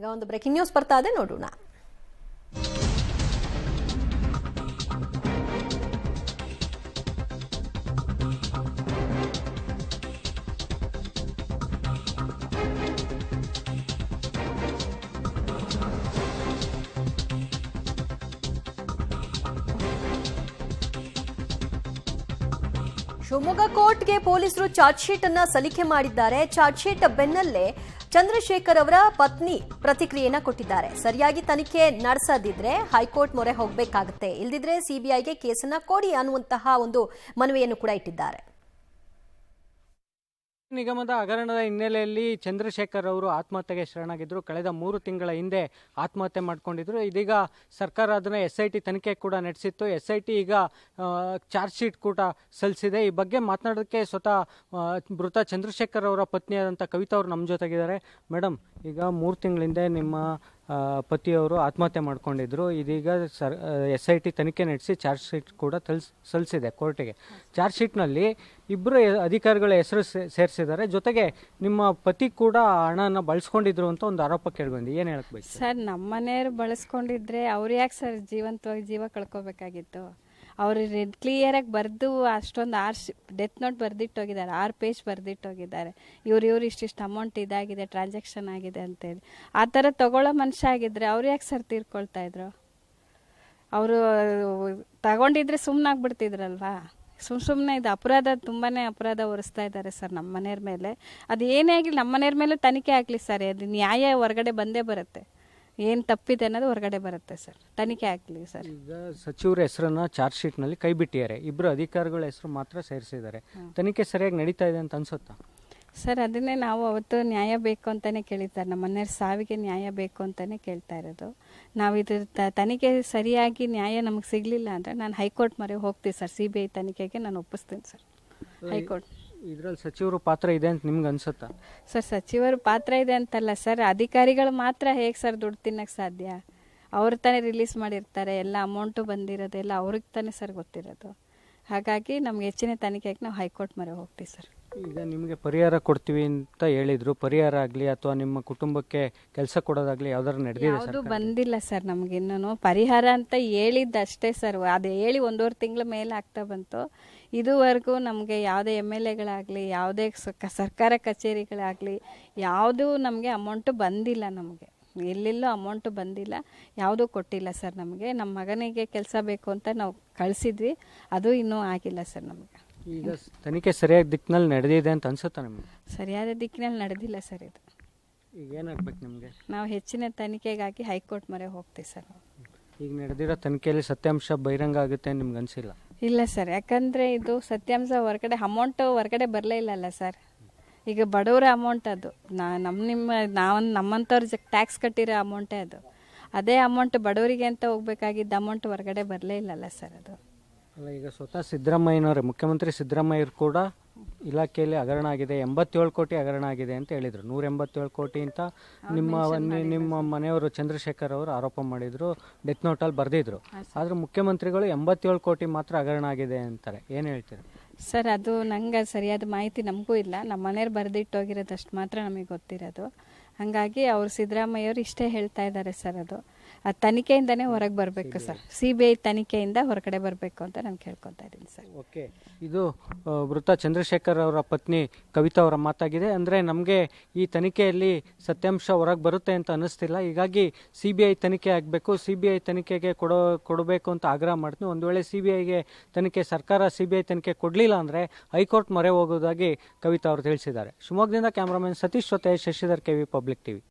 ಈಗ ಒಂದು breaking news ಬರ್ತಾ ಇದೆ, ನೋಡೋಣ. ಶಿವಮೊಗ್ಗ ಕೋರ್ಟ್ಗೆ ಪೊಲೀಸರು ಚಾರ್ಜ್ ಶೀಟ್ ಅನ್ನ ಸಲ್ಲಿಕೆ ಮಾಡಿದ್ದಾರೆ. ಚಾರ್ಜ್ ಶೀಟ್ ಬೆನ್ನಲ್ಲೇ ಚಂದ್ರಶೇಖರ್ ಅವರ ಪತ್ನಿ ಪ್ರತಿಕ್ರಿಯೆಯನ್ನ ಕೊಟ್ಟಿದ್ದಾರೆ. ಸರಿಯಾಗಿ ತನಿಖೆ ನಡೆಸದಿದ್ರೆ ಹೈಕೋರ್ಟ್ ಮೊರೆ ಹೋಗಬೇಕಾಗುತ್ತೆ. ಇಲ್ದಿದ್ರೆ ಸಿಬಿಐಗೆ ಕೇಸನ್ನ ಕೊಡಿ ಅನ್ನುವಂತಹ ಒಂದು ಮನವಿಯನ್ನು ಕೂಡ ಇಟ್ಟಿದ್ದಾರೆ. ನಿಗಮದ ಹಗರಣದ ಹಿನ್ನೆಲೆಯಲ್ಲಿ ಚಂದ್ರಶೇಖರ್ ಅವರು ಆತ್ಮಹತ್ಯೆಗೆ ಶರಣಾಗಿದ್ದರು ಕಳೆದ ಮೂರು ತಿಂಗಳ ಹಿಂದೆ ಆತ್ಮಹತ್ಯೆ ಮಾಡ್ಕೊಂಡಿದ್ರು. ಇದೀಗ ಸರ್ಕಾರ ಅದನ್ನು ಎಸ್ ಐ ಟಿ ತನಿಖೆ ಕೂಡ ನಡೆಸಿತ್ತು. ಎಸ್ ಐ ಟಿ ಈಗ ಚಾರ್ಜ್ ಶೀಟ್ ಕೂಡ ಸಲ್ಲಿಸಿದೆ. ಈ ಬಗ್ಗೆ ಮಾತನಾಡೋದಕ್ಕೆ ಸ್ವತಃ ಮೃತ ಚಂದ್ರಶೇಖರ್ ಅವರ ಪತ್ನಿಯಾದಂಥ ಕವಿತಾ ಅವರು ನಮ್ಮ ಜೊತೆಗಿದ್ದಾರೆ. ಮೇಡಮ್ ಈಗ ಮೂರು ತಿಂಗಳ ಹಿಂದೆ ನಿಮ್ಮ ಪತಿಯವರು ಆತ್ಮಹತ್ಯೆ ಮಾಡ್ಕೊಂಡಿದ್ರು. ಇದೀಗ ಸರ್ ಎಸ್ ಐ ಟಿ ತನಿಖೆ ನಡೆಸಿ ಚಾರ್ಜ್ ಶೀಟ್ ಕೂಡ ತಲ್ಸ್ ಸಲ್ಲಿಸಿದೆ ಕೋರ್ಟಿಗೆ. ಚಾರ್ಜ್ ಶೀಟ್ನಲ್ಲಿ ಇಬ್ಬರು ಅಧಿಕಾರಿಗಳ ಹೆಸರು ಸೇರಿಸಿದ್ದಾರೆ. ಜೊತೆಗೆ ನಿಮ್ಮ ಪತಿ ಕೂಡ ಹಣನ ಬಳಸ್ಕೊಂಡಿದ್ರು ಅಂತ ಒಂದು ಆರೋಪ ಕೇಳಿಬಂದು ಏನು ಹೇಳಕ್ ಬೇಕು ಸರ್ ನಮ್ಮ ಮನೆಯವ್ರು ಬಳಸ್ಕೊಂಡಿದ್ರೆ ಅವ್ರು ಯಾಕೆ ಸರ್ ಜೀವಂತವಾಗಿ ಜೀವ ಕಳ್ಕೊಬೇಕಾಗಿತ್ತು? ಅವರು ಕ್ಲಿಯರಾಗಿ ಬರೆದು ಅಷ್ಟೊಂದು ಆರ್ ಡೆತ್ ನೋಟ್ ಬರೆದಿಟ್ಟೋಗಿದ್ದಾರೆ ಆರು ಪೇಜ್ ಬರೆದಿಟ್ಟೋಗಿದ್ದಾರೆ ಇವ್ರು ಇವ್ರು ಇಷ್ಟಿಷ್ಟು ಅಮೌಂಟ್ ಇದಾಗಿದೆ ಟ್ರಾನ್ಸಾಕ್ಷನ್ ಆಗಿದೆ ಅಂತೇಳಿ. ಆ ಥರ ತಗೊಳ್ಳೋ ಮನುಷ್ಯ ಆಗಿದ್ರೆ ಅವ್ರು ಯಾಕೆ ಸರ್ ತೀರ್ಕೊಳ್ತಾ ಇದ್ರು? ಅವರು ತಗೊಂಡಿದ್ರೆ ಸುಮ್ಮನಾಗ್ಬಿಡ್ತಿದ್ರಲ್ವಾ ಸುಮ್ ಸುಮ್ಮನೆ ಇದು ಅಪರಾಧ, ತುಂಬಾನೇ ಅಪರಾಧ ಹೊರಿಸ್ತಾ ಇದ್ದಾರೆ ಸರ್ ನಮ್ಮ ಮನೆಯವ್ರ ಮೇಲೆ. ಅದು ಏನೇ ಆಗಲಿ ನಮ್ಮ ಮನೆಯವ್ರ ಮೇಲೆ ತನಿಖೆ ಆಗಲಿ ಸರ್. ಅದು ನ್ಯಾಯ ಹೊರಗಡೆ ಬಂದೇ ಬರುತ್ತೆ. ಏನು ತಪ್ಪಿದೆ ಅನ್ನೋದು ಹೊರಗಡೆ ಬರುತ್ತೆ ಸರ್. ತನಿಖೆ ಆಗಲಿ ಸರ್. ಈಗ ಸಚಿವರ ಹೆಸರನ್ನ ಚಾರ್ಜ್ ಶೀಟ್ನಲ್ಲಿ ಕೈ ಬಿಟ್ಟಿದ್ದಾರೆ. ಇಬ್ಬರು ಅಧಿಕಾರಿಗಳ ಹೆಸರು ಮಾತ್ರ ಸೇರಿಸಿದ್ದಾರೆ. ತನಿಖೆ ಸರಿಯಾಗಿ ನಡೀತಾ ಇದೆ ಅಂತ ಅನ್ಸುತ್ತಾ? ಸರ್ ಅದನ್ನೇ ನಾವು ಅವತ್ತು ನ್ಯಾಯ ಬೇಕು ಅಂತಾನೆ ಕೇಳಿದ್ದಾರೆ. ನಮ್ಮ ಮನೆಯವ್ರ ಸಾವಿಗೆ ನ್ಯಾಯ ಬೇಕು ಅಂತಾನೆ ಕೇಳ್ತಾ ಇರೋದು. ನಾವು ಇದು ತ- ತನಿಖೆ ಸರಿಯಾಗಿ ನ್ಯಾಯ ನಮಗೆ ಸಿಗಲಿಲ್ಲ ಅಂದರೆ ನಾನು ಹೈಕೋರ್ಟ್ ಮೊರೆ ಹೋಗ್ತೀನಿ ಸರ್. ಸಿ ಬಿ ಐ ತನಿಖೆಗೆ ನಾನು ಒಪ್ಪಿಸ್ತೀನಿ ಸರ್. ಹೈಕೋರ್ಟ್. ಇದ್ರಲ್ಲಿ ಸಚಿವರು ಪಾತ್ರ ಇದೆ ಅಂತ ನಿಮ್ಗೆ ಅನ್ಸುತ್ತಾ? ಸರ್ ಸಚಿವರ ಪಾತ್ರ ಇದೆ ಅಂತಲ್ಲ ಸರ್ ಅಧಿಕಾರಿಗಳು ಮಾತ್ರ ಹೇಗೆ ಸರ್ ದುಡ್ಡು ತಿನ್ನಕ್ಕೆ ಸಾಧ್ಯ? ಅವ್ರ ತಾನೇ ರಿಲೀಸ್ ಮಾಡಿರ್ತಾರೆ ಎಲ್ಲ ಅಮೌಂಟು ಬಂದಿರೋದು ಎಲ್ಲ ಅವ್ರಿಗೆ ತಾನೇ ಸರ್ ಗೊತ್ತಿರೋದು. ಹಾಗಾಗಿ ನಮ್ಗೆ ಹೆಚ್ಚಿನ ತನಿಖೆಗೆ ನಾವು ಹೈಕೋರ್ಟ್ ಮೊರೆ ಹೋಗ್ತೀವಿ ಸರ್. ಈಗ ನಿಮಗೆ ಪರಿಹಾರ ಕೊಡ್ತೀವಿ ಅಂತ ಹೇಳಿದ್ರು ಪರಿಹಾರ ಆಗಲಿ ಅಥವಾ ನಿಮ್ಮ ಕುಟುಂಬಕ್ಕೆ ಕೆಲಸ ಕೊಡೋದಾಗ್ಲಿ ಯಾವ್ದಾರು ನಡೆದಿದೆ ಅದು ಬಂದಿಲ್ಲ ಸರ್ ನಮ್ಗೆ ಇನ್ನೂ ಪರಿಹಾರ ಅಂತ ಹೇಳಿದ್ದಷ್ಟೇ ಸರ್ ಅದು ಹೇಳಿ ಒಂದೂವರೆ ತಿಂಗಳ ಮೇಲೆ ಆಗ್ತಾ ಬಂತು. ಇದುವರೆಗೂ ನಮಗೆ ಯಾವುದೇ ಎಂ ಎಲ್ ಎಗಳಾಗಲಿ ಯಾವುದೇ ಸರ್ಕಾರ ಕಚೇರಿಗಳಾಗಲಿ ಯಾವುದೂ ನಮಗೆ ಅಮೌಂಟು ಬಂದಿಲ್ಲ ನಮಗೆ. ಎಲ್ಲೆಲ್ಲೂ ಅಮೌಂಟು ಬಂದಿಲ್ಲ ಯಾವುದೂ ಕೊಟ್ಟಿಲ್ಲ ಸರ್ ನಮಗೆ. ನಮ್ಮ ಮಗನಿಗೆ ಕೆಲಸ ಬೇಕು ಅಂತ ನಾವು ಕಳಿಸಿದ್ವಿ ಅದು ಇನ್ನೂ ಆಗಿಲ್ಲ ಸರ್ ನಮಗೆ. ಈಗ ತನಿಖೆ ಸರಿಯಾದ ದಿಕ್ಕಿನಲ್ಲಿ ನಡೆದಿದೆ ಅಂತ ಅನ್ಸುತ್ತಾ ನಮಗೆ? ಸರಿಯಾದ ದಿಕ್ಕಿನಲ್ಲಿ ನಡೆದಿಲ್ಲ ಸರ್ ಇದು. ಈಗ ಏನಾಗ್ಬೇಕು ನಿಮಗೆ? ನಾವು ಹೆಚ್ಚಿನ ತನಿಖೆಗಾಗಿ ಹೈಕೋರ್ಟ್ ಮೊರೆ ಹೋಗ್ತೀವಿ ಸರ್ ಈಗ ನಡೆದಿರೋ ತನಿಖೆಯಲ್ಲಿ ಸತ್ಯಾಂಶ ಬಹಿರಂಗ ಆಗುತ್ತೆ ನಿಮ್ಗೆ ಅನ್ಸಿಲ್ಲ? ಇಲ್ಲ ಸರ್, ಯಾಕಂದರೆ ಇದು ಸತ್ಯಾಂಶ ಹೊರಗಡೆ ಅಮೌಂಟು ಹೊರಗಡೆ ಬರಲೇ ಇಲ್ಲಲ್ಲ ಸರ್. ಈಗ ಬಡವರ ಅಮೌಂಟ್ ಅದು. ನಾ ನಮ್ಮ ನಿಮ್ಮ ನಾವು ನಮ್ಮಂಥವ್ರ ಟ್ಯಾಕ್ಸ್ ಕಟ್ಟಿರೋ ಅಮೌಂಟೇ ಅದು. ಅದೇ ಅಮೌಂಟ್ ಬಡವರಿಗೆ ಅಂತ ಹೋಗ್ಬೇಕಾಗಿದ್ದ ಅಮೌಂಟ್ ಹೊರಗಡೆ ಬರಲೇ ಇಲ್ಲಲ್ಲ ಸರ್ ಅದು. ಅಲ್ಲ ಈಗ ಸ್ವತಃ ಸಿದ್ದರಾಮಯ್ಯನವರೇ ಮುಖ್ಯಮಂತ್ರಿ ಸಿದ್ದರಾಮಯ್ಯರು ಕೂಡ ಇಲಾಖೆಯಲ್ಲಿ ಹಗರಣ ಆಗಿದೆ ಎಂಬತ್ತೇಳು ಕೋಟಿ ಹಗರಣ ಆಗಿದೆ ಅಂತ ಹೇಳಿದರು. ನೂರ ಎಂಬತ್ತೇಳು ಕೋಟಿ ಅಂತ ನಿಮ್ಮ ನಿಮ್ಮ ಮನೆಯವರು ಚಂದ್ರಶೇಖರ್ ಅವರು ಆರೋಪ ಮಾಡಿದ್ರು ಡೆತ್ ನೋಟಲ್ಲಿ ಬರೆದಿದ್ರು. ಆದ್ರೆ ಮುಖ್ಯಮಂತ್ರಿಗಳು ಎಂಬತ್ತೇಳು ಕೋಟಿ ಮಾತ್ರ ಹಗರಣ ಆಗಿದೆ ಅಂತಾರೆ. ಏನು ಹೇಳ್ತೀರಿ? ಸರ್ ಅದು ನಂಗೆ ಸರಿಯಾದ ಮಾಹಿತಿ ನಮಗೂ ಇಲ್ಲ. ನಮ್ಮ ಮನೆಯವ್ರು ಬರೆದಿಟ್ಟೋಗಿರೋದಷ್ಟು ಮಾತ್ರ ನಮಗೆ ಗೊತ್ತಿರೋದು. ಹಾಗಾಗಿ ಅವರು ಸಿದ್ದರಾಮಯ್ಯವರು ಇಷ್ಟೇ ಹೇಳ್ತಾ ಇದ್ದಾರೆ ಸರ್ ಅದು. ಆ ತನಿಖೆಯಿಂದನೇ ಹೊರಗೆ ಬರಬೇಕು ಸರ್. ಸಿ ಬಿ ಐ ತನಿಖೆಯಿಂದ ಹೊರಗಡೆ ಬರಬೇಕು ಅಂತ ನಾನು ಕೇಳ್ಕೊತಾ ಇದ್ದೀನಿ ಸರ್. ಓಕೆ. ಇದು ಆ, ಮೃತ ಚಂದ್ರಶೇಖರ್ ಅವರ ಪತ್ನಿ ಕವಿತಾ ಅವರ ಮಾತಾಗಿದೆ. ಅಂದರೆ ನಮಗೆ ಈ ತನಿಖೆಯಲ್ಲಿ ಸತ್ಯಾಂಶ ಹೊರಗೆ ಬರುತ್ತೆ ಅಂತ ಅನ್ನಿಸ್ತಿಲ್ಲ. ಹೀಗಾಗಿ ಸಿ ಬಿ ಐ ತನಿಖೆ ಆಗಬೇಕು. ಸಿ ಬಿ ಐ ತನಿಖೆಗೆ ಕೊಡೋ ಕೊಡಬೇಕು ಅಂತ ಆಗ್ರಹ ಮಾಡ್ತೀನಿ. ಒಂದು ವೇಳೆ ಸಿ ಬಿ ಐಗೆ ತನಿಖೆ ಸರ್ಕಾರ ಸಿ ಬಿ ಐ ತನಿಖೆ ಕೊಡಲಿಲ್ಲ ಅಂದರೆ ಹೈಕೋರ್ಟ್ ಮೊರೆ ಹೋಗೋದಾಗಿ ಕವಿತಾ ಅವರು ತಿಳಿಸಿದ್ದಾರೆ. ಶಿವಮೊಗ್ಗದಿಂದ ಕ್ಯಾಮ್ರಾಮನ್ ಸತೀಶ್ ಜೊತೆ ಶಶಿಧರ್ ಕೆವಿ ಪಬ್ಲಿಕ್ ಟಿವಿ.